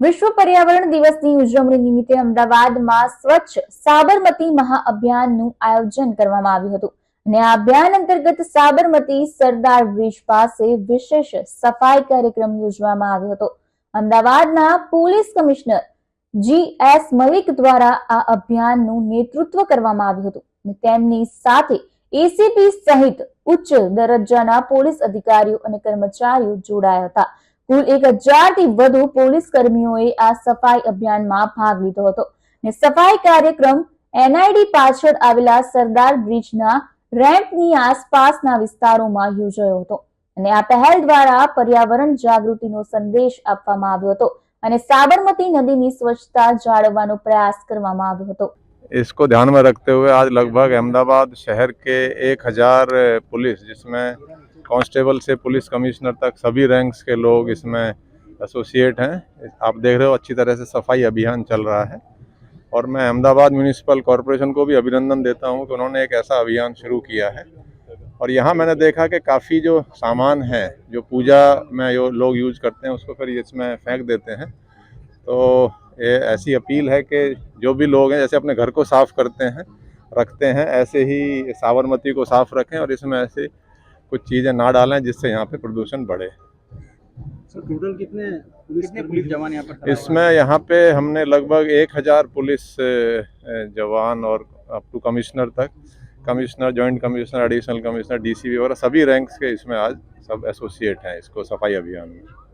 વિશ્વ પર્યાવરણ દિવસની ઉજવણી નિમિત્તે અમદાવાદમાં સ્વચ્છ સાબરમતી મહાઅભિયાનનું આયોજન કરવામાં આવ્યું હતું. અને આ અભિયાન અંતર્ગત સાબરમતી સરદાર બ્રિજ પાસે વિશેષ સફાઈ કાર્યક્રમ યોજવામાં આવ્યો હતો. અમદાવાદના police commissioner G S Malik દ્વારા આ અભિયાનનું નેતૃત્વ કરવામાં આવ્યું હતું. તેમની સાથે એસીપી સહિત ઉચ્ચ દરજ્જાના પોલીસ અધિકારીઓ અને કર્મચારીઓ જોડાયા હતા. કુલ એક હજારથી વધુ પોલીસ કર્મીઓએ આ સફાઈ અભિયાનમાં ભાગ લીધો હતો. અને સફાઈ કાર્યક્રમ એનઆઈડી પાછળ આવેલા સરદાર બ્રિજના રેમ્પની આસપાસના વિસ્તારોમાં યોજાયો હતો. અને આ પહેલ દ્વારા પર્યાવરણ જાગૃતિનો સંદેશ આપવામાં આવ્યો હતો. અને સાબરમતી નદીની સ્વચ્છતા જાળવવાનો પ્રયાસ કરવામાં આવ્યો હતો. इसको ध्यान में रखते हुए आज लगभग अहमदाबाद शहर के एक हज़ार पुलिस, जिसमें कांस्टेबल से पुलिस कमिश्नर तक सभी रैंक्स के लोग इसमें एसोसिएट हैं। आप देख रहे हो अच्छी तरह से सफ़ाई अभियान चल रहा है। और मैं अहमदाबाद म्यूनिसिपल कॉरपोरेशन को भी अभिनंदन देता हूँ कि उन्होंने एक ऐसा अभियान शुरू किया है। और यहाँ मैंने देखा कि काफ़ी जो सामान है, जो पूजा में जो लोग यूज़ करते हैं, उसको फिर इसमें फेंक देते हैं। तो ये ऐसी अपील है कि जो भी लोग हैं जैसे अपने घर को साफ़ करते हैं रखते हैं ऐसे ही साबरमती को साफ़ रखें और इसमें ऐसे कुछ चीज़ें ना डालें जिससे यहाँ पे प्रदूषण बढ़े। सर टोटल कितने पुलिस कितने पुलिस जवान यहाँ पर इसमें यहाँ पे हमने लगभग एक हज़ार पुलिस जवान और अप टू कमिश्नर तक commissioner joint commissioner additional commissioner DCP वगैरह सभी रैंक्स के इसमें आज सब एसोसिएट हैं इसको सफ़ाई अभियान में।